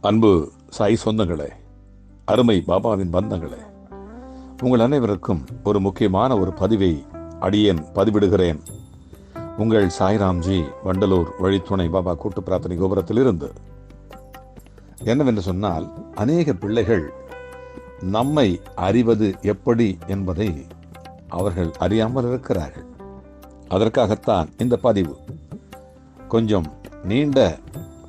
அன்பு சாய் சொந்தங்களே அருமை பாபாவின் பந்தங்களே உங்கள் அனைவருக்கும் ஒரு முக்கியமான ஒரு பதிவை அடியேன் பதிவிடுகிறேன். உங்கள் சாய்ராம்ஜி வண்டலூர் வழித்துணை பாபா கூட்டு பிரார்த்தனை கோபுரத்திலிருந்து. என்னவென்று சொன்னால் அநேக பிள்ளைகள் நம்மை அறிவது எப்படி என்பதை அவர்கள் அறியாமல் இருக்கிறார்கள். அதற்காகத்தான் இந்த பதிவு. கொஞ்சம் நீண்ட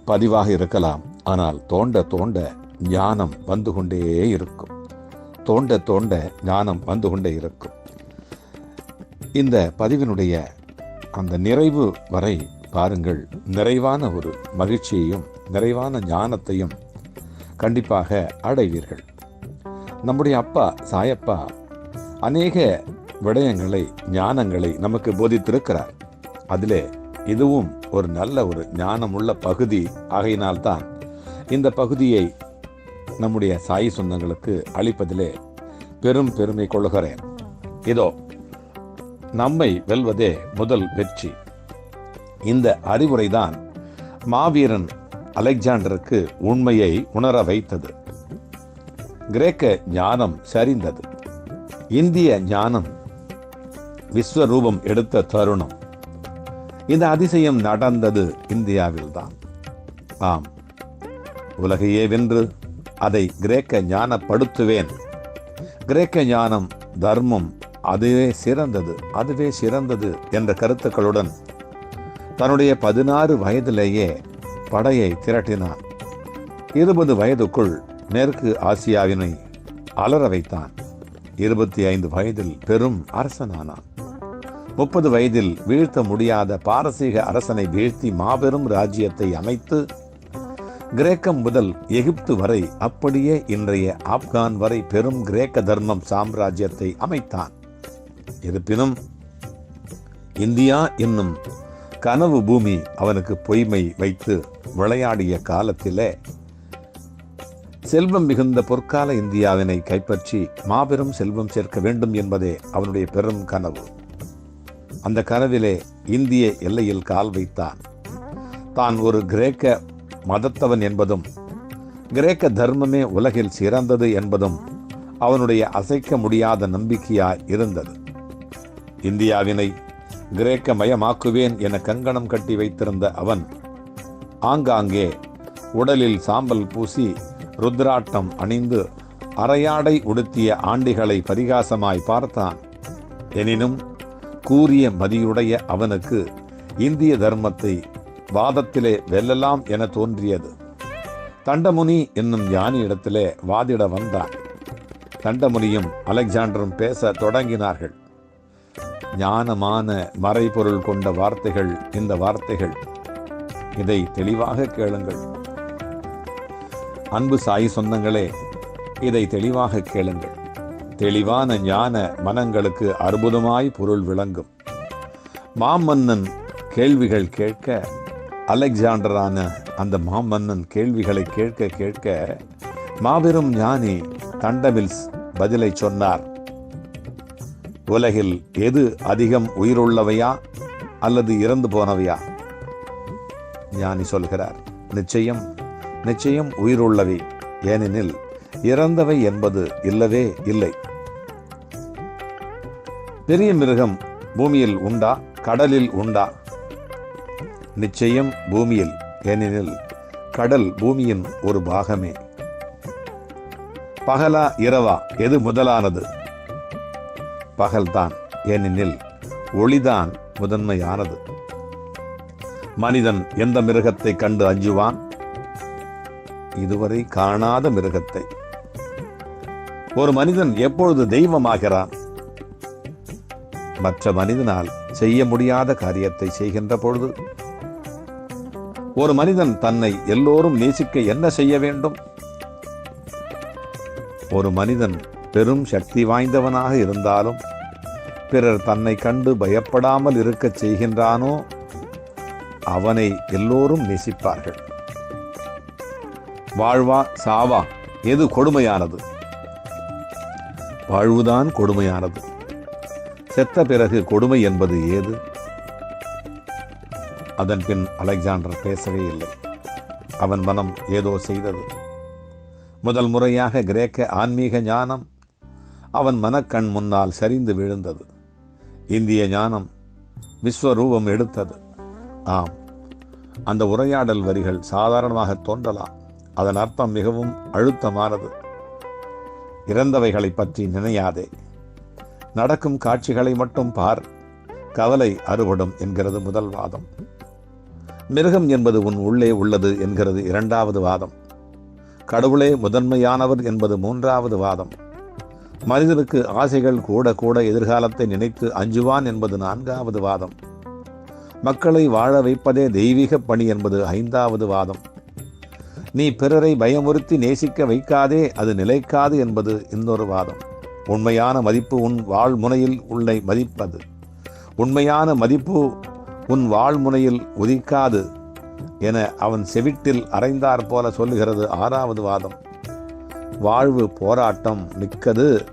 பதிவாக இருக்கலாம். ஆனால் தோண்ட தோண்ட ஞானம் வந்து கொண்டே இருக்கும். தோண்ட தோண்ட ஞானம் வந்து கொண்டே இருக்கும். இந்த பதிவினுடைய அந்த நிறைவு வரை பாருங்கள். நிறைவான ஒரு மகிழ்ச்சியையும் நிறைவான ஞானத்தையும் கண்டிப்பாக அடைவீர்கள். நம்முடைய அப்பா சாயப்பா அநேக விடயங்களை ஞானங்களை நமக்கு போதித்திருக்கிறார். அதிலே இதுவும் ஒரு நல்ல ஒரு ஞானமுள்ள பகுதி ஆகையினால்தான் இந்த பகுதியை நம்முடைய சாய் சொந்தங்களுக்கு அளிப்பதிலே பெரும் பெருமை கொள்கிறேன் இதோ நம்மை வெல்வதே முதல் வெற்றி. இந்த அறிவுரைதான் மாவீரன் அலெக்சாண்டருக்கு உண்மையை உணர வைத்தது. கிரேக்க ஞானம் சரிந்தது. இந்திய ஞானம் விஸ்வரூபம் எடுத்த தருணம். இந்த அதிசயம் நடந்தது இந்தியாவில்தான். ஆம். உலகையே வென்று அதை கிரேக்க ஞானப்படுத்துவேன். கிரேக்க ஞானம் தர்மம் அதுவே சிறந்தது அதுவே சிறந்தது என்ற கருத்துக்களுடன் தன்னுடைய பதினாறு வயதிலேயே படையை திரட்டினான். இருபது வயதுக்குள் மேற்கு ஆசியாவினை அலற வைத்தான். இருபத்தி ஐந்து வயதில் பெரும் அரசனானான். முப்பது வயதில் வீழ்த்த முடியாத பாரசீக அரசனை வீழ்த்தி மாபெரும் ராஜ்யத்தை அமைத்து கிரேக்கம் முதல் எகிப்து வரை அப்படியே இன்றைய ஆப்கான் வரை பெரும் கிரேக்க தர்மம் சாம்ராஜ்யத்தை அமைத்தான். இருப்பினும் இந்தியா என்னும் கனவு பூமி அவனுக்கு பொய்மை வைத்து விளையாடிய காலத்திலே செல்வம் மிகுந்த பொற்கால இந்தியாவினை கைப்பற்றி மாபெரும் செல்வம் சேர்க்க வேண்டும் என்பதே அவனுடைய பெரும் கனவு. அந்த கனவிலே இந்திய எல்லையில் கால் வைத்தான். தான் ஒரு கிரேக்க மதத்தவன் என்பதும் கிரேக்க தர்மமே உலகில் சிறந்தது என்பதும் அவனுடைய அசைக்க முடியாத நம்பிக்கையாய் இருந்தது. இந்தியாவினை கிரேக்க மயமாக்குவேன் என கங்கணம் கட்டி வைத்திருந்த அவன் ஆங்காங்கே உடலில் சாம்பல் பூசி ருத்ராட்டம் அணிந்து அரையாடை உடுத்திய ஆண்டிகளை பரிகாசமாய் பார்த்தான். எனினும் கூறிய மதியுடைய அவனுக்கு இந்திய தர்மத்தை வாதத்திலே வெல்லலாம் என தோன்றியது. தண்டமுனி என்னும் ஞானியிடத்திலே வாதிட வந்தான். தண்டமுனியும் அலெக்சாண்டரும் பேச தொடங்கினார்கள். ஞானமான மறைபொருள் கொண்ட வார்த்தைகள் இந்த வார்த்தைகள். இதை தெளிவாக கேளுங்கள். அன்பு சாய் சொந்தங்களே இதை தெளிவாக கேளுங்கள். தெளிவான ஞான மனங்களுக்கு அற்புதமாய் பொருள் விளங்கும். மாமன்னன் கேள்விகள் கேட்க அலெக்சாண்டரான அந்த மாமன்னன் கேள்விகளை கேட்க கேட்க மாபெரும் ஞானி தண்டமில்ஸ் பதிலை சொன்னார். உலகில் எது அதிகம் உயிருள்ளவையா அல்லது இறந்து போனவையா? ஞானி சொல்கிறார் நிச்சயம் நிச்சயம் உயிருள்ளவை ஏனெனில் இறந்தவை என்பது இல்லவே இல்லை. பெரிய மிருகம் பூமியில் உண்டா? கடலில் உண்டா? நிச்சயம் பூமியில் ஏனெனில் கடல் பூமியின் ஒரு பாகமே. பகலா இரவா எது முதலானது? பகல்தான் ஏனெனில் ஒளிதான் முதன்மையானது. மனிதன் எந்த மிருகத்தை கண்டு அஞ்சுவான்? இதுவரை காணாத மிருகத்தை. ஒரு மனிதன் எப்பொழுது தெய்வமாகிறான்? மற்ற மனிதனால் செய்ய முடியாத காரியத்தை செய்கின்ற பொழுது ஒரு மனிதன் தன்னை எல்லோரும் நேசிக்க என்ன செய்ய வேண்டும்? ஒரு மனிதன் பெரும் சக்தி வாய்ந்தவனாக இருந்தாலும் பிறர் தன்னை கண்டு பயப்படாமல் இருக்கச் செய்கின்றானோ அவனை எல்லோரும் நேசிப்பார்கள். வாழ்வா சாவா எது கொடுமையானது? வாழ்வுதான் கொடுமையானது. செத்த பிறகு கொடுமை என்பது ஏது? அதன் பின் அலெக்சாண்டர் பேசவே இல்லை. அவன் மனம் ஏதோ செய்தது. முதல் முறையாக கிரேக்க ஆன்மீக ஞானம் அவன் மனக்கண் முன்னால் சரிந்து விழுந்தது. இந்திய ஞானம் விஸ்வரூபம் எடுத்தது. ஆம் அந்த உரையாடல் வரிகள் சாதாரணமாக தோன்றலாம். அதன் அர்த்தம் மிகவும் அழுத்தமானது. இறந்தவைகளை பற்றி நினையாதே. நடக்கும் காட்சிகளை மட்டும் பார். கவலை அறுபடும் என்கிறது முதல் வாதம். மிருகம் என்பது உன் உள்ளே உள்ளது என்கிறது இரண்டாவது வாதம். கடவுளே முதன்மையானவர் என்பது மூன்றாவது வாதம். மனிதனுக்கு ஆசைகள் கூட கூட எதிர்காலத்தை நினைத்து அஞ்சுவான் என்பது நான்காவது வாதம். மக்களை வாழ வைப்பதே தெய்வீக பணி என்பது ஐந்தாவது வாதம். நீ பிறரை பயமுறுத்தி நேசிக்க வைக்காதே அது நிலைக்காது என்பது இன்னொரு வாதம். உண்மையான மதிப்பு உன் வாழ்முனையில் உள்ளை மதிப்பது. உண்மையான மதிப்பு உன் வாழ்முனையில் உதிக்காது என அவன் செவிட்டில் அரைந்தார் போல சொல்லுகிறது ஆறாவது வாதம். வாழ்வு போராட்டம் மிக்கது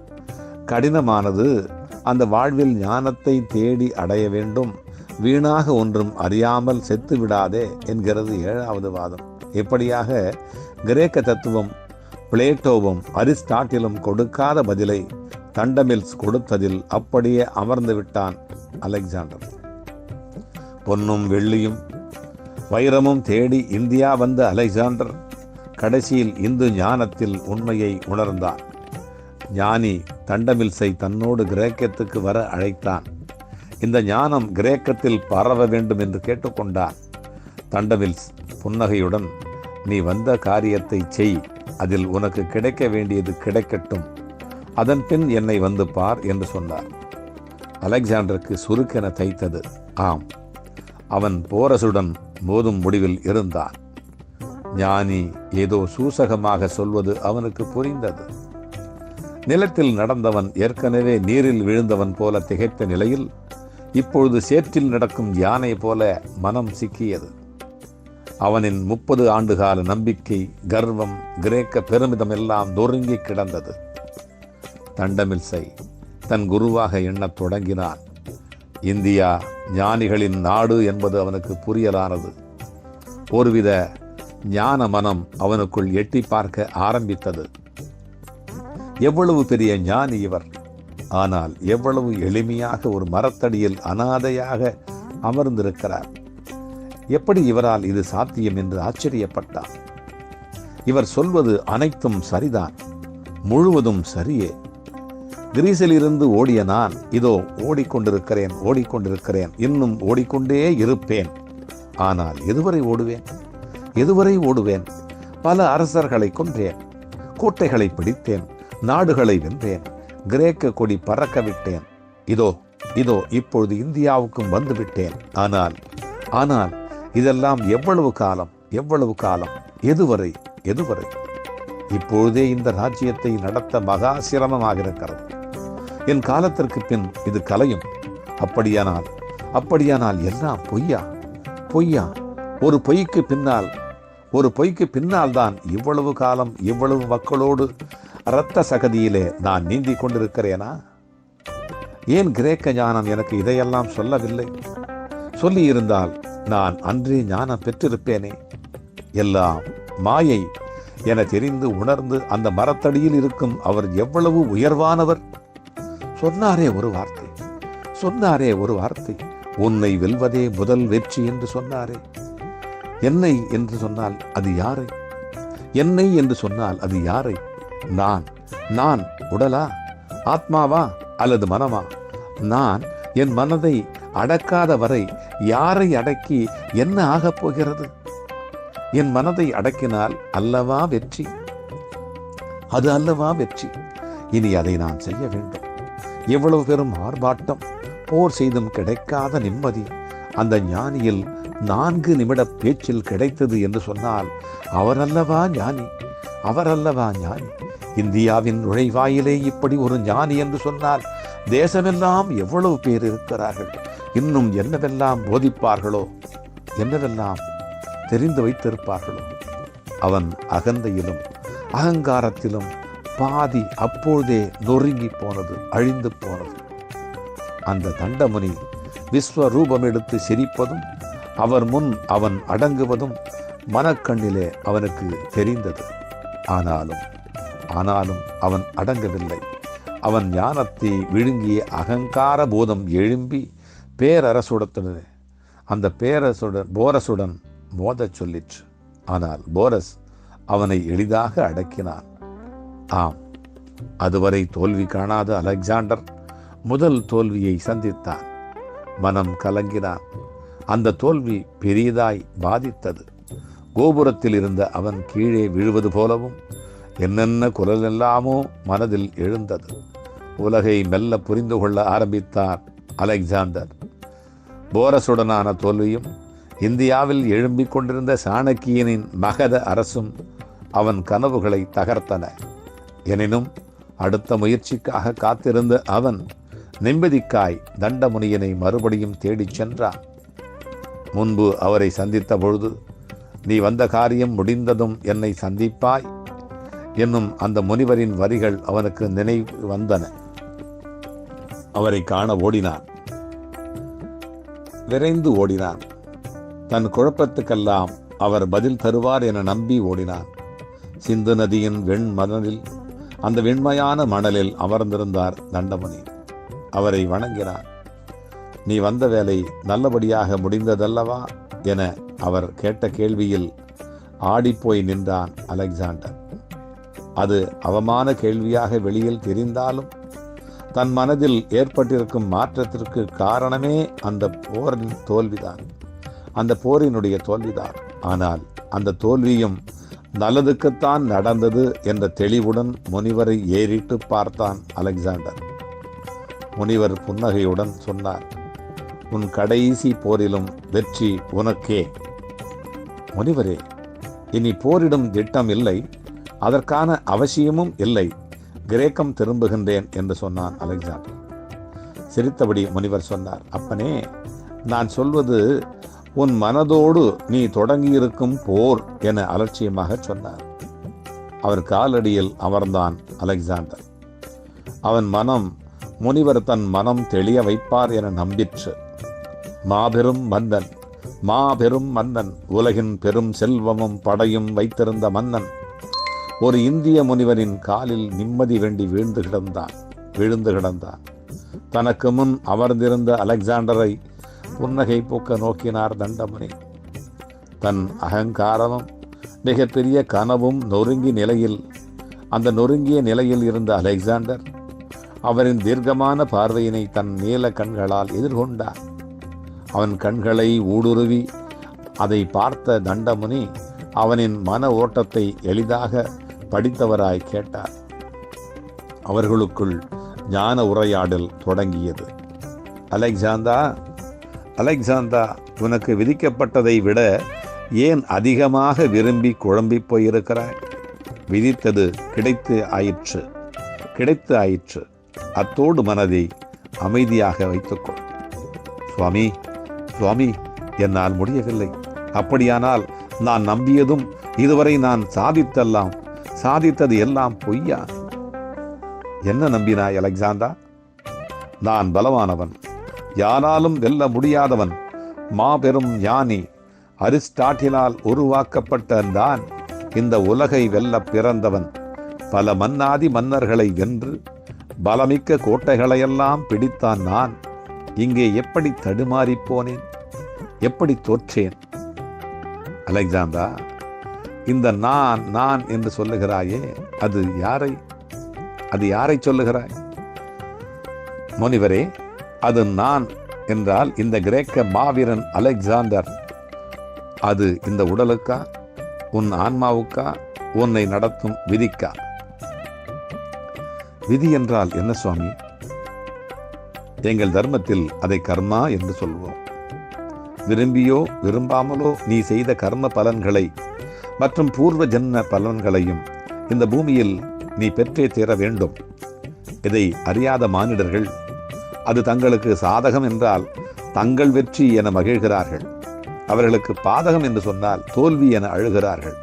கடினமானது. அந்த வாழ்வில் ஞானத்தை தேடி அடைய வேண்டும். வீணாக ஒன்றும் அறியாமல் செத்து விடாதே என்கிறது ஏழாவது வாதம். இப்படியாக கிரேக்க தத்துவம் பிளேட்டோவும் அரிஸ்டாட்டிலும் கொடுக்காத பதிலை தண்டமில்ஸ் கொடுத்ததில் அப்படியே அமர்ந்து விட்டான் அலெக்சாண்டர். பொன்னும் வெள்ளியும். வைரமும் தேடி இந்தியா வந்த அலெக்சாண்டர் கடைசியில் இந்து ஞானத்தில் உண்மையை உணர்ந்தான். ஞானி தண்டமில்ஸை தன்னோடு கிரேக்கத்துக்கு வர அழைத்தான். இந்த ஞானம் கிரேக்கத்தில் பரவ வேண்டும் என்று கேட்டுக்கொண்டான். தண்டமில்ஸ் புன்னகையுடன் நீ வந்த காரியத்தை செய் அதில் உனக்கு கிடைக்க வேண்டியது கிடைக்கட்டும். அதன் பின் என்னை வந்து பார் என்று சொன்னார். அலெக்சாண்டருக்கு சுருக்கென தைத்தது ஆம் அவன் போரசுடன் மோதும் முடிவில் இருந்தான். ஞானி ஏதோ சூசகமாக சொல்வது அவனுக்கு புரிந்தது. நிலத்தில் நடந்தவன் ஏற்கனவே நீரில் விழுந்தவன் போல திகைத்த நிலையில் இப்பொழுது சேற்றில் நடக்கும் யானை போல மனம் சிக்கியது. அவனின் முப்பது ஆண்டுகால நம்பிக்கை கர்வம் கிரேக்க பெருமிதம் எல்லாம் நொறுங்கி கிடந்தது. தண்டமில்சை தன் குருவாக எண்ணத் தொடங்கினான். இந்தியா ஞானிகளின் நாடு என்பது அவனுக்கு புரியலானது. ஒருவித ஞான மனம் அவனுக்குள் எட்டி பார்க்க ஆரம்பித்தது. எவ்வளவு பெரிய ஞானி இவர். ஆனால் எவ்வளவு எளிமையாக ஒரு மரத்தடியில் அனாதையாக அமர்ந்திருக்கிறார். எப்படி இவரால் இது சாத்தியம் என்று ஆச்சரியப்பட்டான். இவர் சொல்வது அனைத்தும் சரிதான் முழுவதும் சரியே. கிரீஸிலிருந்து ஓடிய நான் இதோ ஓடிக்கொண்டிருக்கிறேன் ஓடிக்கொண்டிருக்கிறேன் இன்னும் ஓடிக்கொண்டே இருப்பேன். ஆனால் எதுவரை ஓடுவேன்? எதுவரை ஓடுவேன்? பல அரசர்களை கொன்றேன் கோட்டைகளை பிடித்தேன் நாடுகளை வென்றேன் கிரேக்க கொடி பறக்க விட்டேன் இதோ இதோ இப்பொழுது இந்தியாவுக்கும் வந்து விட்டேன் ஆனால் ஆனால் இதெல்லாம் எவ்வளவு காலம் எவ்வளவு காலம் எதுவரை எதுவரை? இப்பொழுதே இந்த ராஜ்யத்தை நடத்த மகா சிரமமாக இருக்கிறது என் காலத்திற்கு பின் இது கலையும். அப்படியானால் அப்படியானால் எல்லாம் பொய்யா? பொய்யா? ஒரு பொய்க்கு பின்னால் ஒரு பொய்க்கு பின்னால் தான் இவ்வளவு காலம் இவ்வளவு மக்களோடு இரத்த சகதியிலே நான் நீந்தி கொண்டிருக்கிறேனா? ஏன் கிரேக்க ஞானம் எனக்கு இதையெல்லாம் சொல்லவில்லை? சொல்லியிருந்தால் நான் அன்றே ஞானம் பெற்றிருப்பேனே. எல்லாம் மாயை என தெரிந்து உணர்ந்து அந்த மரத்தடியில் இருக்கும் அவர் எவ்வளவு உயர்வானவர்? சொன்னாரே ஒரு வார்த்தை. சொன்னாரே ஒரு வார்த்தை. உன்னை வெல்வதே முதல் வெற்றி என்று சொன்னாரே. என்னை என்று சொன்னால் அது யாரை? என்னை என்று சொன்னால் அது யாரை? நான். நான் உடலா? ஆத்மாவா அல்லது மனமா? நான் என் மனதை அடக்காத வரை யாரை அடக்கி என்ன ஆகப் போகிறது? என் மனதை அடக்கினால் அல்லவா வெற்றி? அது அல்லவா வெற்றி? இனி அதை நான் செய்ய வேண்டும். எவ்வளவு பெரும் ஆர்ப்பாட்டம்? போர் செய்தும் கிடைக்காத நிம்மதி. அந்த ஞானியில் நான்கு நிமிட பேச்சில் கிடைத்தது என்று சொன்னால் அவரல்லவா ஞானி? அவரல்லவா ஞானி? இந்தியாவின் நுழைவாயிலே இப்படி ஒரு ஞானி என்று சொன்னால் தேசமெல்லாம் எவ்வளவு பேர் இருக்கிறார்கள்? இன்னும் என்னவெல்லாம் போதிப்பார்களோ? என்னவெல்லாம் தெரிந்து வைத்திருப்பார்களோ? அவன் அகந்தையிலும் அகங்காரத்திலும் பாதி அப்பொழுதே நொறுங்கி போனது அழிந்து போனது. அந்த தண்டமுனி விஸ்வரூபம் எடுத்து சிரிப்பதும் அவர் முன் அவன் அடங்குவதும் மனக்கண்ணிலே அவனுக்கு தெரிந்தது. ஆனாலும் ஆனாலும் அவன் அடங்கவில்லை. அவன் ஞானத்தை விழுங்கிய அகங்கார போதம் எழும்பி பேரரசுடத்துடன் அந்த பேரசுடன் போரசுடன் மோதச் சொல்லிற்று. ஆனால் போரஸ் அவனை எளிதாக அடக்கினான். ஆம். அதுவரை தோல்வி காணாத அலெக்சாண்டர் முதல் தோல்வியை சந்தித்தான். மனம் கலங்கினான். அந்த தோல்வி பெரியதாய் பாதித்தது. கோபுரத்தில் இருந்த அவன் கீழே விழுவது போலவும் என்னென்ன குரல் எல்லாமோ மனதில் எழுந்தது. உலகை மெல்ல புரிந்து கொள்ள ஆரம்பித்தார் அலெக்சாண்டர். போரசுடனான தோல்வியும் இந்தியாவில் எழும்பிக் கொண்டிருந்த சாணக்கியனின் மகத அரசும் அவன் கனவுகளை தகர்த்தன. எனினும் அடுத்த முயற்சிக்காக காத்திருந்த அவன் நிம்மதிக்காய் தண்டமுனியனை மறுபடியும் தேடிச் சென்றான். முன்பு அவரை சந்தித்த பொழுது நீ வந்த காரியம் முடிந்ததும் என்னை சந்திப்பாய் என்னும் அந்த முனிவரின் வரிகள் அவனுக்கு நினைவு வந்தன. அவரை காண ஓடினான். விரைந்து ஓடினான். தன் குழப்பத்துக்கெல்லாம் அவர் பதில் தருவார் என நம்பி ஓடினான். சிந்து நதியின் வெண் மணலில் அந்த வெண்மையான மணலில் அமர்ந்திருந்தார் தண்டமணி. அவரை வணங்கினார். நீ வந்த வேலை நல்லபடியாக முடிந்ததல்லவா? என அவர் கேட்ட கேள்வியில் ஆடிப்போய் நின்றான் அலெக்சாண்டர். அது அவமான கேள்வியாக வெளியில் தெரிந்தாலும் தன் மனதில் ஏற்பட்டிருக்கும் மாற்றத்திற்கு காரணமே அந்த போரின் தோல்விதான். அந்த போரினுடைய தோல்விதான். ஆனால் அந்த தோல்வியும் நல்லதுக்குத்தான் நடந்தது என்ற தெளிவுடன் முனிவரை ஏறிட்டு பார்த்தான் அலெக்சாண்டர். முனிவர் புன்னகையுடன் சொன்னார் உன் கடைசி போரிலும் வெற்றி உனக்கே. முனிவரே இனி போரிடும் திட்டம் இல்லை அதற்கான அவசியமும் இல்லை கிரேக்கம் திரும்புகின்றேன் என்று சொன்னான் அலெக்சாண்டர். சிரித்தபடி முனிவர் சொன்னார் அப்பனே நான் சொல்வது உன் மனதோடு நீ தொடங்கியிருக்கும் போர் என அலட்சியமாக சொன்னார். அவர் காலடியில் அமர்ந்தான் அலெக்சாண்டர். அவன் மனம் முனிவர் தன் மனம் தெளிய வைப்பார் என நம்பிற்று. மாபெரும் மன்னன் மாபெரும் மன்னன் உலகின் பெரும் செல்வமும் படையும் வைத்திருந்த மன்னன். ஒரு இந்திய முனிவரின் காலில் நிம்மதி வேண்டி வீழ்ந்து கிடந்தான் விழுந்து கிடந்தான். தனக்கு முன் அமர்ந்திருந்த அலெக்சாண்டரை புன்னகை பூக்க நோக்கினார் தண்டமுனி. தன் அகங்காரமும் மிகப்பெரிய கனவும் நொறுங்கி நிலையில் அந்த நொறுங்கிய நிலையில் இருந்த அலெக்சாண்டர் அவரின் தீர்க்கமான பார்வையினை தன் நீல கண்களால் எதிர்கொண்டார். அவன் கண்களை ஊடுருவி அதை பார்த்த தண்டமுனி அவனின் மன ஓட்டத்தை எளிதாக படித்தவராய் கேட்டார். அவர்களுக்குள் ஞான உரையாடல் தொடங்கியது. அலெக்சாந்தா அலெக்சாந்தா உனக்கு விதிக்கப்பட்டதை விட ஏன் அதிகமாக விரும்பி குழம்பி போயிருக்கிறாய்? விதித்தது கிடைத்து ஆயிற்று. கிடைத்து ஆயிற்று. அத்தோடு மனதை அமைதியாக வைத்துக்கொள். சுவாமி சுவாமி என்னால் முடியவில்லை. அப்படியானால் நான் நம்பியதும் இதுவரை நான் சாதித்தெல்லாம் சாதித்தது எல்லாம் பொய்யா? என்ன நம்பினாய் அலெக்சாந்தா? நான் பலவானவன். யாராலும் வெல்ல முடியாதவன் மாபெரும் ஞானி. அரிஸ்டாட்டிலால் உருவாக்கப்பட்ட தான் இந்த உலகை வெல்ல பிறந்தவன். பல மன்னாதி மன்னர்களை வென்று பலமிக்க கோட்டைகளையெல்லாம் பிடித்தான் நான். இங்கே எப்படி தடுமாறிப் போனேன்? எப்படி தோற்றேன்? அலெக்சாந்தா இந்த நான் நான் என்று சொல்லுகிறாயே அது யாரை? அது யாரை சொல்லுகிறாய்? முனிவரே அது நான் என்றால் இந்த கிரேக்க மாவீரன் அலெக்சாண்டர். அது இந்த உடலுக்கா? உன் ஆன்மாவுக்கா? உன்னை நடத்தும் விதிக்கா? விதி என்றால் என்ன சுவாமி? எங்கள் தர்மத்தில் அதை கர்மா என்று சொல்வோம். விரும்பியோ விரும்பாமலோ நீ செய்த கர்ம பலன்களை மற்றும் பூர்வ ஜன்ம பலன்களையும் இந்த பூமியில் நீ பெற்றே தீர வேண்டும். இதை அறியாத மானிடர்கள் அது தங்களுக்கு சாதகம் என்றால் தங்கள் வெற்றி என மகிழ்கிறார்கள். அவர்களுக்கு பாதகம் என்று சொன்னால் தோல்வி என அழுகிறார்கள்.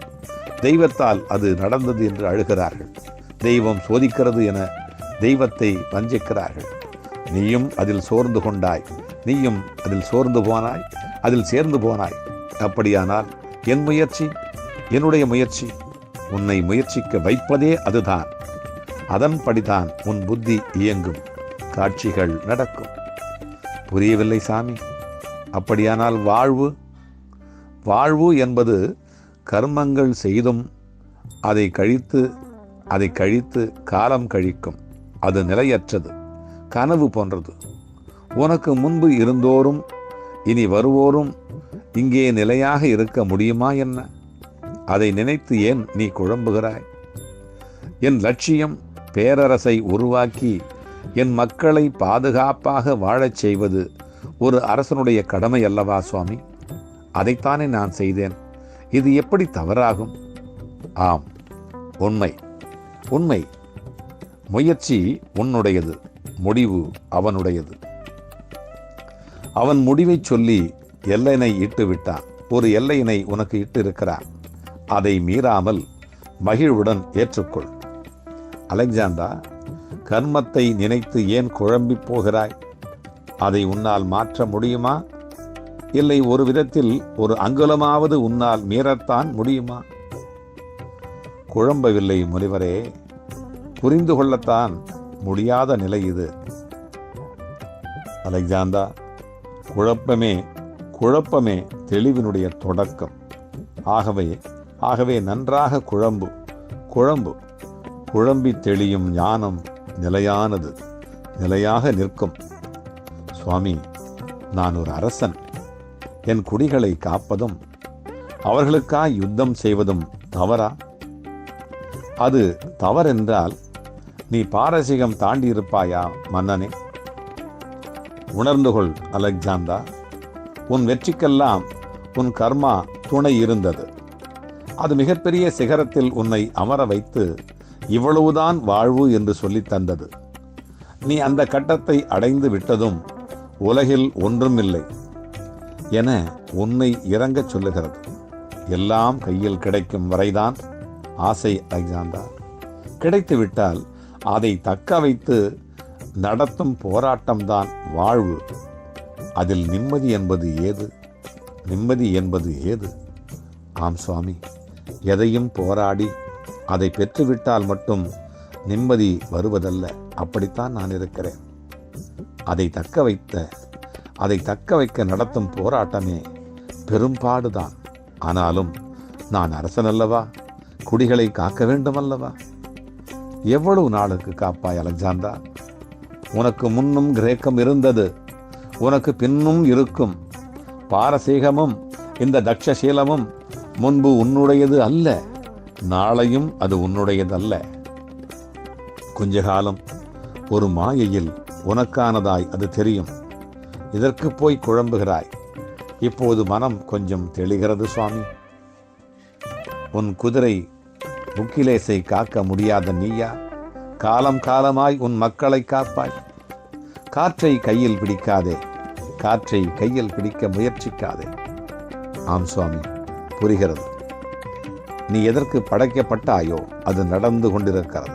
தெய்வத்தால் அது நடந்தது என்று அழுகிறார்கள். தெய்வம் சோதிக்கிறது என தெய்வத்தை வஞ்சிக்கிறார்கள். நீயும் அதில் சோர்ந்து கொண்டாய். நீயும் அதில் சோர்ந்து போனாய். அதில் சேர்ந்து போனாய். அப்படியானால் என் முயற்சி என்னுடைய முயற்சி உன்னை முயற்சிக்க வைப்பதே அதுதான். அதன்படிதான் உன் புத்தி இயங்கும். காட்சிகள் நடக்கும். புரியவில்லை சாமி. அப்படியானால் வாழ்வு? வாழ்வு என்பது கர்மங்கள் செய்தும் அதை கழித்து அதை கழித்து காலம் கழிக்கும். அது நிலையற்றது கனவு போன்றது. உனக்கு முன்பு இருந்தோரும் இனி வருவோரும் இங்கே நிலையாக இருக்க முடியுமா என்ன? அதை நினைத்து ஏன் நீ குழம்புகிறாய்? என் லட்சியம் பேரரசை உருவாக்கி என் மக்களை பாதுகாப்பாக வாழச் செய்வது ஒரு அரசனுடைய கடமை அல்லவா சுவாமி? அதைத்தானே நான் செய்தேன். இது எப்படி தவறாகும்? ஆம் உண்மை உண்மை. முயற்சி உன்னுடையது முடிவு அவனுடையது. அவன் முடிவை சொல்லி எல்லையினை இட்டு விட்டான் ஒரு எல்லையினை உனக்கு இட்டு இருக்கிறான் அதை மீறாமல் மகிழ்வுடன் ஏற்றுக்கொள். அலெக்சாண்டா கர்மத்தை நினைத்து ஏன் குழம்பி போகிறாய்? அதை உன்னால் மாற்ற முடியுமா? இல்லை ஒரு விதத்தில் ஒரு அங்குலமாவது உன்னால் மீறத்தான் முடியுமா? குழம்பவில்லை முனிவரே புரிந்து கொள்ளத்தான் முடியாத நிலை இது. அலெக்சாந்தா குழப்பமே குழப்பமே தெளிவினுடைய தொடக்கம். ஆகவே ஆகவே நன்றாக குழம்பு குழம்பு. குழம்பி தெளியும் ஞானம் நிலையானது நிலையாக நிற்கும். சுவாமி நான் ஒரு அரசன். என் குடிகளை காப்பதும் அவர்களுக்காய் யுத்தம் செய்வதும் தவறா? அது தவறென்றால் நீ பாரசீகம் தாண்டி இருப்பாயா மன்னனே? உணர்ந்து கொள் அலெக்சாண்டா. உன் வெற்றிக்கெல்லாம் உன் கர்மா துணை இருந்தது. அது மிகப்பெரிய சிகரத்தில் உன்னை அமர வைத்து இவ்வளவுதான் வாழ்வு என்று சொல்லித் தந்தது. நீ அந்த கட்டத்தை அடைந்து விட்டதும் உலகில் ஒன்றுமில்லை என உன்னை இறங்கச் சொல்லுகிறது. எல்லாம் கையில் கிடைக்கும் வரைதான் ஆசை அலெக்சாண்டா. கிடைத்து விட்டால் அதை தக்க வைத்து நடத்தும் போராட்டம்தான் வாழ்வு. அதில் நிம்மதி என்பது ஏது? நிம்மதி என்பது ஏது? ஆம் சுவாமி எதையும் போராடி அதை பெற்றுவிட்டால் மட்டும் நிம்மதி வருவதல்ல. அப்படித்தான் நான் இருக்கிறேன். அதை தக்க வைத்த அதை தக்க வைக்க நடத்தும் போராட்டமே பெரும்பாடுதான். ஆனாலும் நான் அரசன் அல்லவா? குடிகளை காக்க வேண்டும் அல்லவா? எவ்வளவு நாளுக்கு காப்பாய் அலெக்சாண்டா? உனக்கு முன்னும் கிரேக்கம் இருந்தது. உனக்கு பின்னும் இருக்கும். பாரசீகமும் இந்த தக்ஷசீலமும் முன்பு உன்னுடையது அல்ல. நாளையும் அது உன்னுடையதல்ல. கொஞ்ச காலம் ஒரு மாயையில் உனக்கானதாய் அது தெரியும். இதற்கு போய் குழம்புகிறாய். இப்போது மனம் கொஞ்சம் தெளிகிறது சுவாமி. உன் குதிரை முக்கிலேசை காக்க முடியாத நீயா? காலம் காலமாய் உன் மக்களை காப்பாய். காற்றை கையில் பிடிக்காதே. காற்றை கையில் பிடிக்க முயற்சிக்காதே. ஆம் சுவாமி புரிகிறது. நீ எதற்கு படைக்கப்பட்டாயோ அது நடந்து கொண்டிருக்கிறது.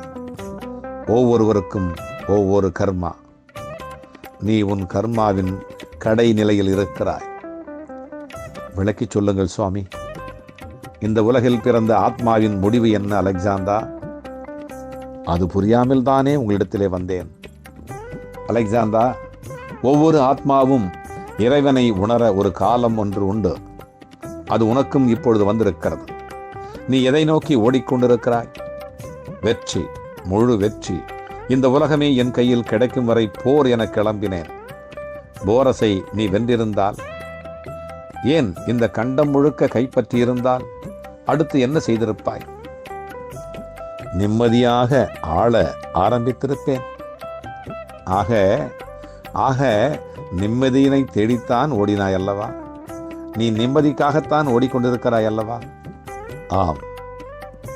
ஒவ்வொருவருக்கும் ஒவ்வொரு கர்மா. நீ உன் கர்மாவின் கடை நிலையில் இருக்கிறாய். விளக்கிச் சொல்லுங்கள் சுவாமி. இந்த உலகில் பிறந்த ஆத்மாவின் முடிவு என்ன அலெக்சாந்தா? அது புரியாமல் தானே உங்களிடத்திலே வந்தேன். அலெக்சாந்தா ஒவ்வொரு ஆத்மாவும் இறைவனை உணர ஒரு காலம் ஒன்று உண்டு. அது உனக்கும் இப்பொழுது வந்திருக்கிறது. நீ எதை நோக்கி ஓடிக்கொண்டிருக்கிறாய்? வெற்றி முழு வெற்றி. இந்த உலகமே என் கையில் கிடைக்கும் வரை போர் என கிளம்பினேன். போரசை நீ வென்றிருந்தால்? ஏன் இந்த கண்டம் முழுக்க கைப்பற்றியிருந்தால்? அடுத்து என்ன செய்திருப்பாய்? நிம்மதியாக ஆள ஆரம்பித்திருப்பேன். ஆக ஆக நிம்மதியினை தேடித்தான் ஓடினாய் அல்லவா? நீ நிம்மதிக்காகத்தான் ஓடிக்கொண்டிருக்கிறாய் அல்லவா? ஆம்.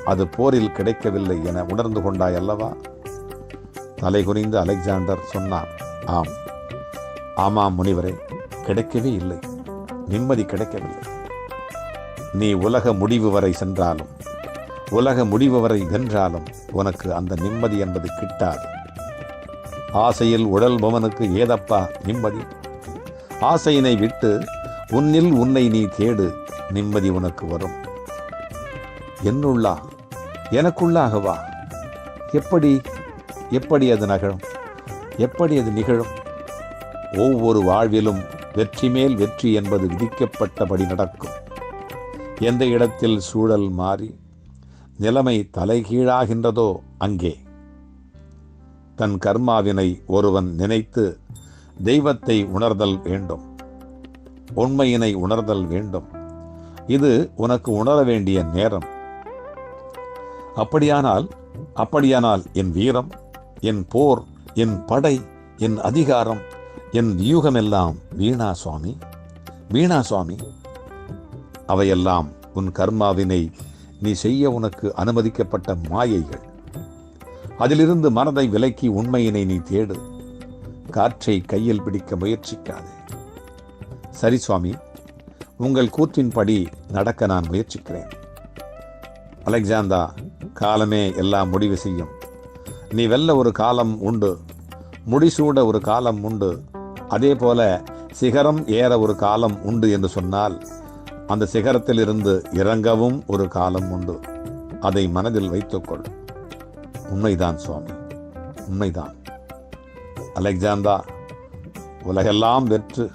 அது போரில் கிடைக்கவில்லை என உணர்ந்து கொண்டாய் அல்லவா? தலை குனிந்து அலெக்சாண்டர் சொன்னான் ஆம். ஆமாம் முனிவரே கிடைக்கவே இல்லை. நிம்மதி கிடைக்கவில்லை. நீ உலக முடிவு வரை சென்றாலும் உலக முடிவு வரை வென்றாலும் உனக்கு அந்த நிம்மதி என்பது கிட்டாது. ஆசையில் உழல்பவனுக்கு ஏதப்பா நிம்மதி? ஆசையினை விட்டு உன்னில் உன்னை நீ தேடு நிம்மதி உனக்கு வரும். என்னுள்ளா எனக்குள்ளாகவா? எப்படி எப்படி அது நகழும்? எப்படி அது நிகழும்? ஒவ்வொரு வாழ்விலும் வெற்றி மேல் வெற்றி என்பது விதிக்கப்பட்டபடி நடக்கும். எந்த இடத்தில் சூழல் மாறி நிலைமை தலைகீழாகின்றதோ அங்கே. தன் கர்மாவினை ஒருவன் நினைத்து தெய்வத்தை உணர்தல் வேண்டும். உண்மையினை உணர்தல் வேண்டும். இது உனக்கு உணர வேண்டிய நேரம். அப்படியானால் அப்படியானால் என் வீரம் என் போர் என் படை என் அதிகாரம் என் வியூகமெல்லாம் வீணா சுவாமி வீணா சுவாமி. அவையெல்லாம் உன் கர்மாவினை நீ செய்ய உனக்கு அனுமதிக்கப்பட்ட மாயைகள். அதிலிருந்து மனதை விலக்கி உண்மையினை நீ தேடு. காற்றை கையில் பிடிக்க முயற்சிக்காதே. சரி சுவாமி உங்கள் கூற்றின்படி நடக்க நான் முயற்சிக்கிறேன். அலெக்சாந்தா காலமே எல்லாம் முடிவு செய்யும். நீ வெல்ல ஒரு காலம் உண்டு. முடிசூட ஒரு காலம் உண்டு. அதே போல சிகரம் ஏற ஒரு காலம் உண்டு என்று சொன்னால் அந்த சிகரத்தில் இருந்து இறங்கவும் ஒரு காலம் உண்டு. அதை மனதில் வைத்துக்கொள் உண்மைதான் சுவாமி. உண்மைதான். அலெக்சாந்தா உலகெல்லாம் வெற்று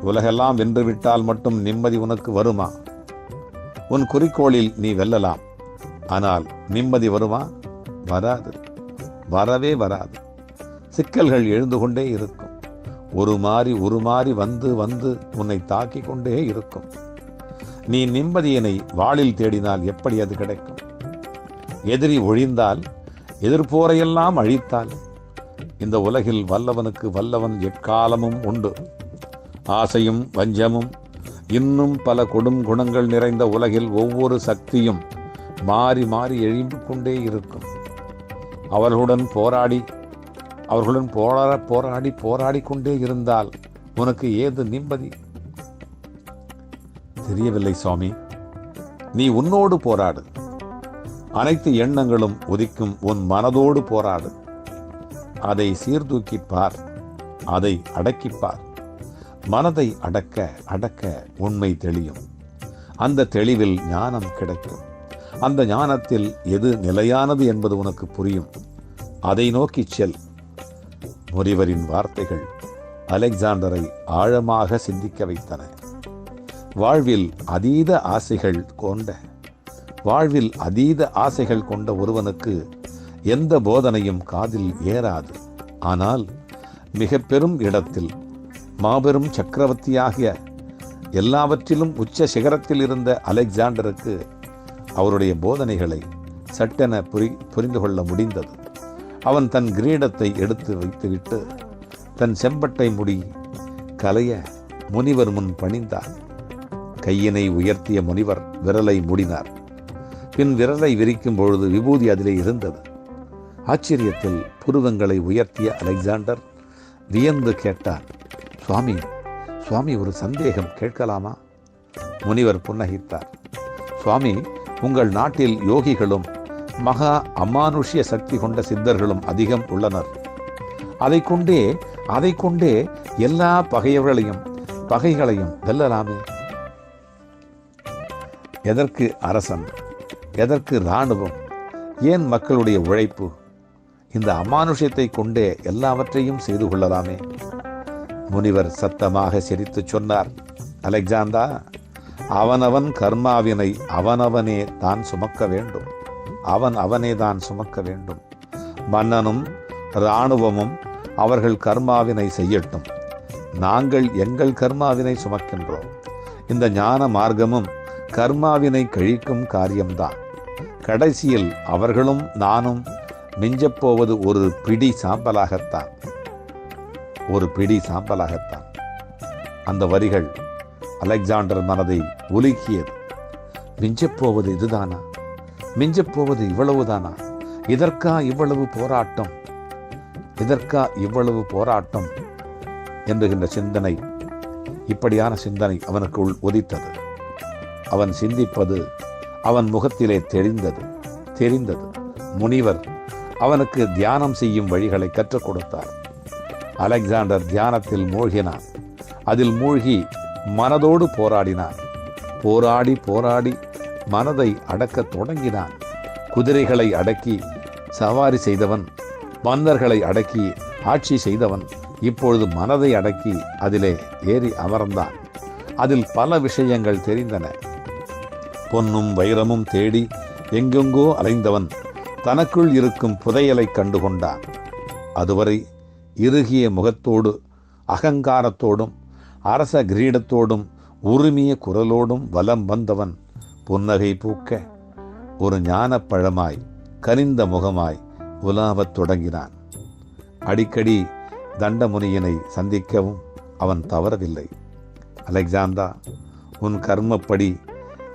உலகெல்லாம் வென்று விட்டால் மட்டும் நிம்மதி உனக்கு வருமா? உன் குறிக்கோளில் நீ வெல்லலாம். ஆனால் நிம்மதி வருமா? வராது. வரவே வராது. சிக்கல்கள் எழுந்து கொண்டே இருக்கும். ஒரு மாறி ஒரு மாறி வந்து வந்து உன்னை தாக்கி கொண்டே இருக்கும். நீ நிம்மதியினை வாளில் தேடினால் எப்படி அது கிடைக்கும்? எதிரி ஒழிந்தால் எதிர்ப்போரையெல்லாம் அழித்தால். இந்த உலகில் வல்லவனுக்கு வல்லவன் எக்காலமும் உண்டு. ஆசையும் வஞ்சமும் இன்னும் பல கொடும் குணங்கள் நிறைந்த உலகில் ஒவ்வொரு சக்தியும் மாறி மாறி எழும்பு கொண்டே இருக்கும். அவர்களுடன் போராடி அவர்களுடன் போராட போராடி போராடி கொண்டே இருந்தால் உனக்கு ஏது நிம்மதி? தெரியவில்லை சுவாமி. நீ உன்னோடு போராடு. அனைத்து எண்ணங்களும் உதிக்கும் உன் மனதோடு போராடு. அதை சீர்தூக்கிப் பார் அதை அடக்கிப்பார். மனதை அடக்க அடக்க உண்மை தெளியும். அந்த தெளிவில் ஞானம் கிடைக்கும். அந்த ஞானத்தில் எது நிலையானது என்பது உனக்கு புரியும். அதை நோக்கிச் செல். முனிவரின் வார்த்தைகள் அலெக்சாண்டரை ஆழமாக சிந்திக்க வைத்தன. வாழ்வில் அதீத ஆசைகள் கொண்ட வாழ்வில் அதீத ஆசைகள் கொண்ட ஒருவனுக்கு எந்த போதனையும் காதில் ஏறாது. ஆனால் மிக பெரும் இடத்தில் மாபெரும் சக்கரவர்த்தியாகிய எல்லாவற்றிலும் உச்ச சிகரத்தில் இருந்த அலெக்சாண்டருக்கு அவருடைய போதனைகளை சட்டென புரி புரிந்து கொள்ள முடிந்தது. அவன் தன் கிரீடத்தை எடுத்து வைத்துவிட்டு தன் செம்பட்டை முடி கலைய முனிவர் முன் பணிந்தார் கையினை உயர்த்திய முனிவர் விரலை மூடினார். பின் விரலை விரிக்கும் பொழுது விபூதி அதிலே இருந்தது. ஆச்சரியத்தில் புருவங்களை உயர்த்திய அலெக்சாண்டர் வியந்து கேட்டார் சுவாமி சுவாமி ஒரு சந்தேகம் கேட்கலாமா? முனிவர் புன்னகித்தார் சுவாமி உங்கள் நாட்டில் யோகிகளும் மகா அமானுஷ்ய சக்தி கொண்ட சித்தர்களும் அதிகம் உள்ளனர். அதை கொண்டே அதை கொண்டே எல்லா பகையவர்களையும் பகைகளையும் வெல்லலாமே. எதற்கு அரசன்? எதற்கு இராணுவம்? ஏன் மக்களுடைய உழைப்பு? இந்த அமானுஷ்யத்தை கொண்டே எல்லாவற்றையும் செய்து கொள்ளலாமே. முனிவர் சத்தமாக சிரித்து சொன்னார் அலெக்சாந்தா அவனவன் கர்மாவினை அவனவனே தான் சுமக்க வேண்டும். அவன் அவனே தான் சுமக்க வேண்டும். மன்னனும் இராணுவமும் அவர்கள் கர்மாவினை செய்யட்டும். நாங்கள் எங்கள் கர்மாவினை சுமக்கின்றோம். இந்த ஞான மார்க்கமும் கர்மாவினை கழிக்கும் காரியம்தான். கடைசியில் அவர்களும் நானும் மிஞ்சப்போவது ஒரு பிடி சாம்பலாகத்தான். ஒரு பிடி சாம்பலாகத்தான். அந்த வரிகள் அலெக்சாண்டர் மனதை உலுக்கியது. மிஞ்சப்போவது இதுதானா? மிஞ்சப்போவது இவ்வளவுதானா? இதற்கா இவ்வளவு போராட்டம்? இதற்கா இவ்வளவு போராட்டம்? என்றுகின்ற சிந்தனை இப்படியான சிந்தனை அவனுக்குள் உதித்தது. அவன் சிந்திப்பது அவன் முகத்திலே தெரிந்தது தெரிந்தது. முனிவர் அவனுக்கு தியானம் செய்யும் வழிகளை கற்றுக் கொடுத்தார். அலெக்சாண்டர் தியானத்தில் மூழ்கினான் அதில் மூழ்கி மனதோடு போராடினான். போராடி போராடி மனதை அடக்கத் தொடங்கினான். குதிரைகளை அடக்கி சவாரி செய்தவன் மன்னர்களை அடக்கி ஆட்சி செய்தவன் இப்பொழுது மனதை அடக்கி அதிலே ஏறி அமர்ந்தான். அதில் பல விஷயங்கள் தெரிந்தன. பொன்னும் வைரமும் தேடி எங்கெங்கோ அலைந்தவன் தனக்குள் இருக்கும் புதையலை கண்டுகொண்டான். அதுவரை இறுகிய முகத்தோடு அகங்காரத்தோடும் அரச கிரீடத்தோடும் உரிமைய குரலோடும் வலம் வந்தவன் புன்னகை பூக்க ஒரு ஞானப்பழமாய் கனிந்த முகமாய் உலாவத் தொடங்கினான். அடிக்கடி தண்டமுனியினை சந்திக்கவும் அவன் தவறவில்லை. அலெக்சாந்தா உன் கர்மப்படி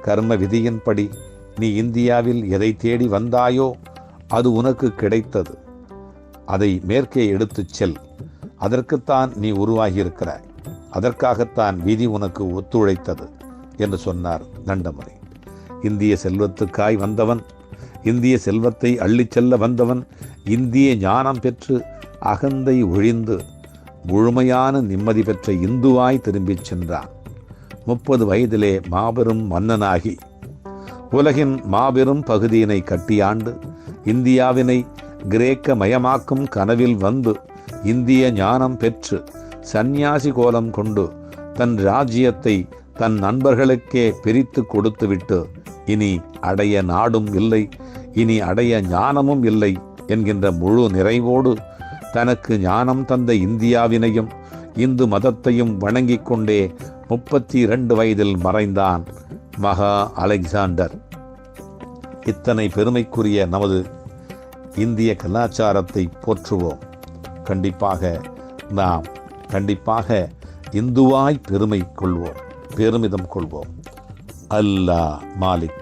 கர்ம விதியின்படி நீ இந்தியாவில் எதை தேடி வந்தாயோ அது உனக்கு கிடைத்தது. அதை மேற்கே எடுத்துச் செல். அதற்குத்தான் நீ உருவாகியிருக்கிறாய். அதற்காகத்தான் விதி உனக்கு ஒத்துழைத்தது என்று சொன்னார் தண்டமுறை இந்திய செல்வத்துக்காய் வந்தவன் இந்திய செல்வத்தை அள்ளிச் செல்ல வந்தவன் இந்திய ஞானம் பெற்று அகந்தை ஒழிந்து முழுமையான நிம்மதி பெற்ற இந்துவாய் திரும்பிச் சென்றான். முப்பது வயதிலே மாபெரும் மன்னனாகி உலகின் மாபெரும் பகுதியினை கட்டியாண்டு இந்தியாவினை கிரேக்க மயமாக்கும் கனவில் வந்து இந்திய ஞானம் பெற்று சந்நியாசி கோலம் கொண்டு தன் ராஜ்யத்தை தன் நண்பர்களுக்கே பிரித்து கொடுத்துவிட்டு இனி அடைய நாடும் இல்லை இனி அடைய ஞானமும் இல்லை என்கின்ற முழு நிறைவோடு தனக்கு ஞானம் தந்த இந்தியாவினையும் இந்து மதத்தையும் வணங்கிக் கொண்டே முப்பத்தி இரண்டு வயதில் மறைந்தான் மகா அலெக்சாண்டர். இத்தனை பெருமைக்குரிய நமது இந்திய கலாச்சாரத்தை போற்றுவோம். கண்டிப்பாக நாம் கண்டிப்பாக இந்துவாய் பெருமை கொள்வோம் பெருமிதம் கொள்வோம். அல்லாஹ் மாலிக்.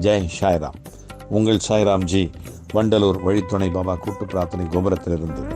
ஜெய் சாய்ராம். உங்கள் சாய்ராம் ஜி வண்டலூர் வழித்துணை பாபா கூட்டு பிரார்த்தனை கோபுரத்திலிருந்து.